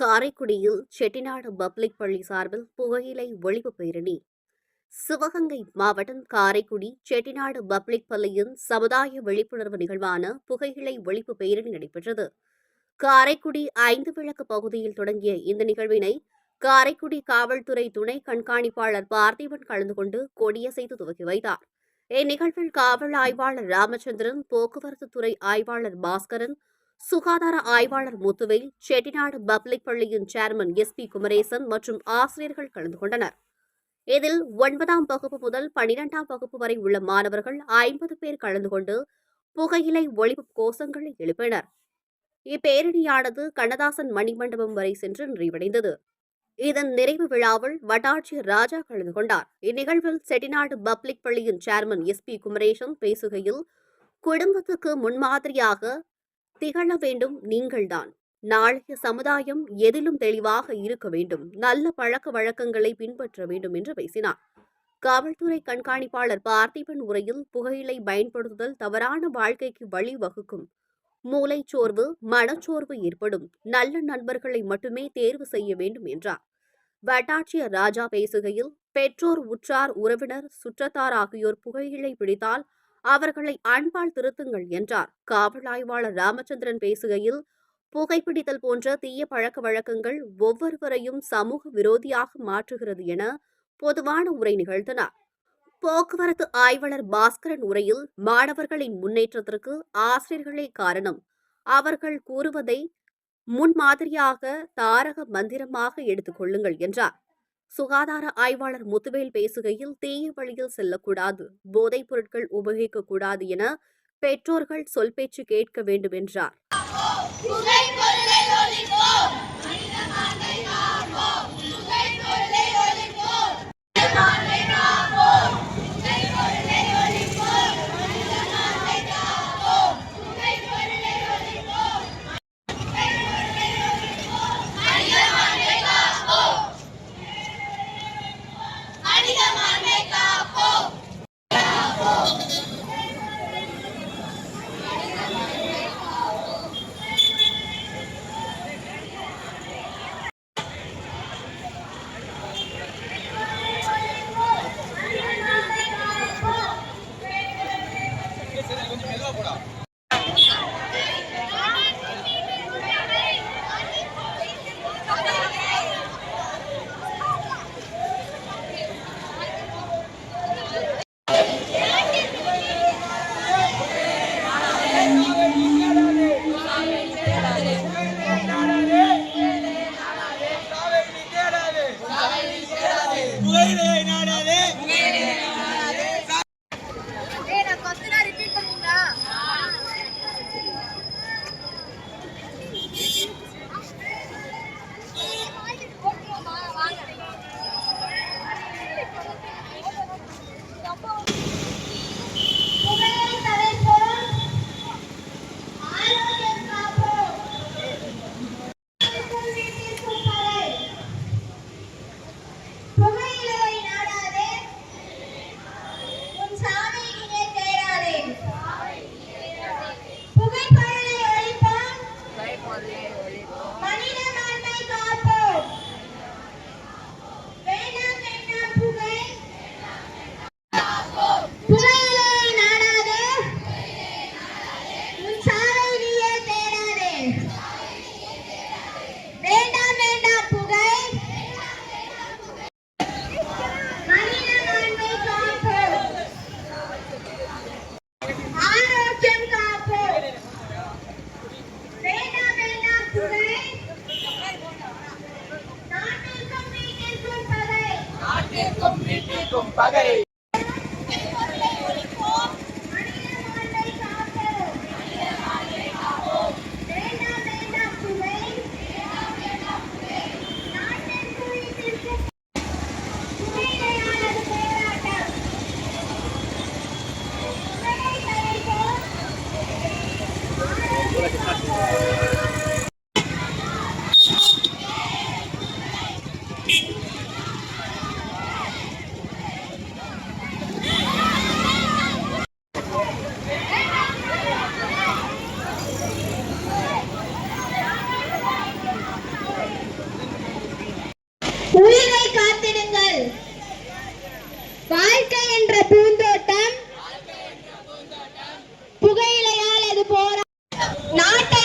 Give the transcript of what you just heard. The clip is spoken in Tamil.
காரைக்குடியில் செட்டிநாடு பப்ளிக் பள்ளி சார்பில் புகையிலை ஒழிப்பு பேரணி. சிவகங்கை மாவட்டம் காரைக்குடி செட்டிநாடு பப்ளிக் பள்ளியின் சமுதாய விழிப்புணர்வு நிகழ்வான புகையிலை ஒழிப்பு பேரணி நடைபெற்றது. காரைக்குடி ஐந்து விளக்கு பகுதியில் தொடங்கிய இந்த நிகழ்வினை காரைக்குடி காவல்துறை துணை கண்காணிப்பாளர் பார்த்திபன் கலந்து கொண்டு கொடியசைத்து துவக்கி வைத்தார். இந்நிகழ்வில் காவல் ஆய்வாளர் ராமச்சந்திரன் போக்குவரத்து துறை ஆய்வாளர் பாஸ்கரன் சுகாதார ஆய்வாளர் முத்துவேல் செட்டிநாடு பப்ளிக் பள்ளியின் சேர்மன் எஸ் பி குமரேசன் மற்றும் ஆசிரியர்கள் கலந்து கொண்டனர். இதில் ஒன்பதாம் வகுப்பு முதல் பனிரெண்டாம் வகுப்பு வரை உள்ள மாணவர்கள் ஐம்பது பேர் கலந்து கொண்டு புகையிலை ஒழிப்பு கோஷங்களை எழுப்பினர். இப்பேரணியானது கண்ணதாசன் மணிமண்டபம் வரை சென்று நிறைவடைந்தது. இதன் நிறைவு விழாவில் வட்டாட்சியர் ராஜா கலந்து கொண்டார். இந்நிகழ்வில் செட்டிநாடு பப்ளிக் பள்ளியின் சேர்மன் எஸ் பி குமரேசன் பேசுகையில் குடும்பத்துக்கு முன்மாதிரியாக திகழ வேண்டும் நீங்கள்தான். நாளைய சமுதாயம் எதிலும் தெளிவாக இருக்க வேண்டும். நல்ல பழக்க வழக்கங்களை பின்பற்ற வேண்டும் என்று பேசினார். காவல்துறை கண்காணிப்பாளர் பார்த்திபன் உரையில் புகையிலை பயன்படுத்துதல் தவறான வாழ்க்கைக்கு வழிவகுக்கும் மூளைச்சோர்வு மனச்சோர்வு ஏற்படும். நல்ல நண்பர்களை மட்டுமே தேர்வு செய்ய வேண்டும் என்றார். வட்டாட்சியர் ராஜா பேசுகையில் பெற்றோர் உற்றார் உறவினர் சுற்றத்தார் ஆகியோர் புகையிலை பிடித்தால் அவர்களை அன்பால் திருத்துங்கள் என்றார். காவல் ஆய்வாளர் ராமச்சந்திரன் பேசுகையில் புகைப்பிடித்தல் போன்ற தீய பழக்க வழக்கங்கள் ஒவ்வொருவரையும் சமூக விரோதியாக மாற்றுகிறது என பொதுவான உரை நிகழ்த்தினார் போக்குவரத்து ஆய்வாளர் பாஸ்கரன் உரையில் மாணவர்களின் முன்னேற்றத்திற்கு ஆசிரியர்களே காரணம். அவர்கள் கூறுவதை முன்மாதிரியாக தாரக மந்திரமாக எடுத்துக் கொள்ளுங்கள் என்றார். சுகாதார ஆய்வாளர் முத்துவேல் பேசுகையில் தீய வழியில் செல்லக்கூடாது போதைப் பொருட்கள் உபயோகிக்கக்கூடாது என பெற்றோர்கள் சொல் பேச்சு கேட்க வேண்டும் என்றார். Amen. பகை வாழ்வை காத்திடுங்கள். வாழ்க்கை என்ற பூந்தோட்டம் புகையிலையால் அது போரா நாட்டை